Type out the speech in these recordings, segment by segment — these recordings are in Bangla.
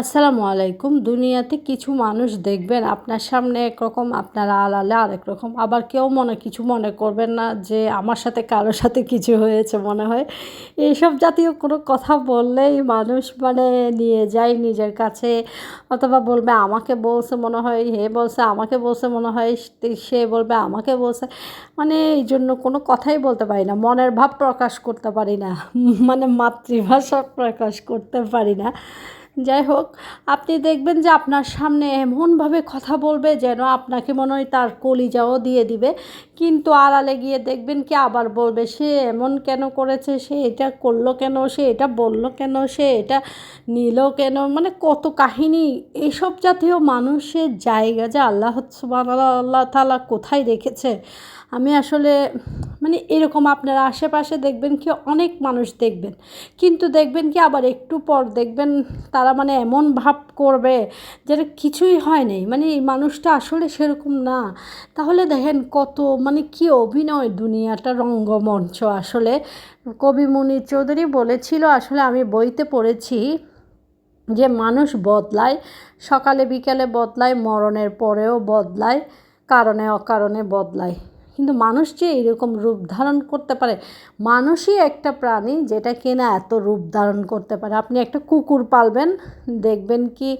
আসসালামু আলাইকুম। দুনিয়াতে কিছু মানুষ দেখবেন, আপনার সামনে একরকম, আপনার আড়ালে আরেক রকম। আবার কেউ মনে, কিছু মনে করবেন না যে আমার সাথে, কারোর সাথে কিছু হয়েছে মনে হয়। এইসব জাতীয় কোনো কথা বললেই মানুষ মানে নিয়ে যায় নিজের কাছে। অথবা বলবে, আমাকে বলছে মনে হয়, হে বলছে, আমাকে বলছে মনে হয়, সে বলবে, আমাকে বলছে। মানে এই জন্য কোনো কথাই বলতে পারি না। মনের ভাব প্রকাশ করতে পারি না। মানে মাতৃভাষা প্রকাশ করতে পারি না। যাই হোক, আপনি দেখবেন যে আপনার সামনে এমনভাবে কথা বলবে যেন আপনাকে মনে হয় তার কলিজাও দিয়ে দিবে। কিন্তু আড়ালে গিয়ে দেখবেন কি আবার বলবে, সে এমন কেন করেছে? সে এটা করল কেন? সে এটা বলল কেন? সে এটা নিল কেন? মানে কত কাহিনী। এইসব জাতীয় মানুষের জায়গা যে আল্লাহ আল্লাহ তালা কোথায় রেখেছে? আমি আসলে মানে এরকম আপনারা আশেপাশে দেখবেন কি অনেক মানুষ দেখবেন। কিন্তু দেখবেন কি আবার একটু পর দেখবেন তারা মানে এমন ভাব করবে যেটা কিছুই হয় নাই। মানে এই মানুষটা আসলে সেরকম না। তাহলে দেখেন কত মানে কি অভিনয় দুনিয়াটা রঙ্গমঞ্চ আসলে। কবি মুনির চৌধুরী বলেছিল, আসলে আমি বইতে পড়েছি যে মানুষ বদলায়, সকালে বিকালে বদলায়, মরণের পরেও বদলায়, কারণে অকারণে বদলায়। কিন্তু মানুষ যে এরকম রূপ ধারণ করতে পারে, মানুষই একটা প্রাণী যেটা কিনা এত রূপ ধারণ করতে পারে। আপনি একটা কুকুর পালবেন, দেখবেন কি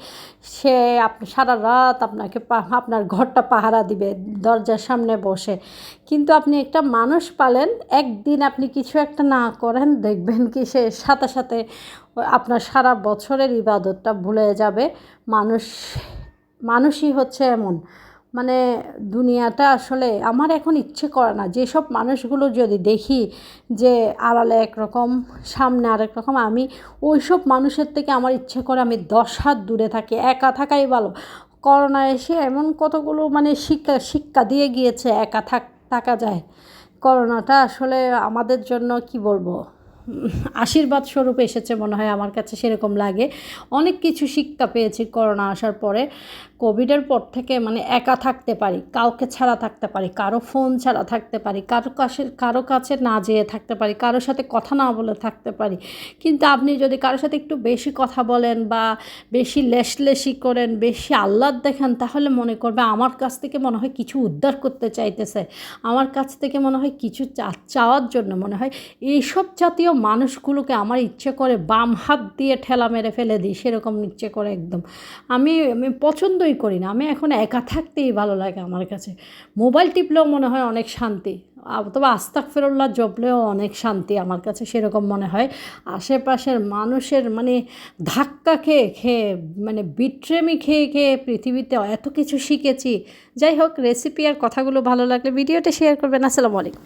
সে আপনি সারা রাত আপনাকে আপনার ঘরটা পাহারা দিবে, দরজার সামনে বসে। কিন্তু আপনি একটা মানুষ পালেন, একদিন আপনি কিছু একটা না করেন, দেখবেন কি সে সাথে সাথে আপনার সারা বছরের ইবাদতটা ভুলে যাবে। মানুষ, মানুষই হচ্ছে এমন। মানে দুনিয়াটা আসলে আমার এখন ইচ্ছে করে না। যেসব মানুষগুলো যদি দেখি যে আড়ালে একরকম সামনে আরেক রকম, আমি ওই সব মানুষের থেকে আমার ইচ্ছে করে আমি দশ হাত দূরে থাকি, একা থাকাই ভালো। করোনা এসে এমন কতগুলো মানে শিক্ষা শিক্ষা দিয়ে গিয়েছে, একা থাক, থাকা যায়। করোনাটা আসলে আমাদের জন্য কি বলব? আশীর্বাদ স্বরূপ এসেছে মনে হয় আমার কাছে, সেরকম লাগে। অনেক কিছু শিক্ষা পেয়েছি করোনা আসার পরে। কোভিডের পর থেকে মানে একা থাকতে পারি, কাউকে ছাড়া থাকতে পারি, কারও ফোন ছাড়া থাকতে পারি, কারও কাছে কারও কাছে না যেয়ে থাকতে পারি, কারোর সাথে কথা না বলে থাকতে পারি। কিন্তু আপনি যদি কারোর সাথে একটু বেশি কথা বলেন বা বেশি লেশলেশি করেন, বেশি আহ্লাদ দেখেন, তাহলে মনে করবে আমার কাছ থেকে মনে হয় কিছু উদ্ধার করতে চাইতেছে। আমার কাছ থেকে মনে হয় কিছু চাওয়ার জন্য মনে হয়। এইসব জাতীয় মানুষগুলোকে আমার ইচ্ছে করে বাম হাত দিয়ে ঠেলা মেরে ফেলে দিই, সেরকম ইচ্ছে করে একদম। আমি আমি পছন্দই করি না, আমি এখন একা থাকতেই ভালো লাগে আমার কাছে। মোবাইল টিপলেও মনে হয় অনেক শান্তি তবে আস্তাক ফেরল্লা জপলেও অনেক শান্তি আমার কাছে, সেরকম মনে হয়। আশেপাশের মানুষের মানে ধাক্কা খেয়ে খেয়ে মানে বিট্রেমি খেয়ে খেয়ে পৃথিবীতে এত কিছু শিখেছি। যাই হোক রেসিপি আর কথাগুলো ভালো লাগলে ভিডিওটা শেয়ার করবেন। আসসালামু আলাইকুম।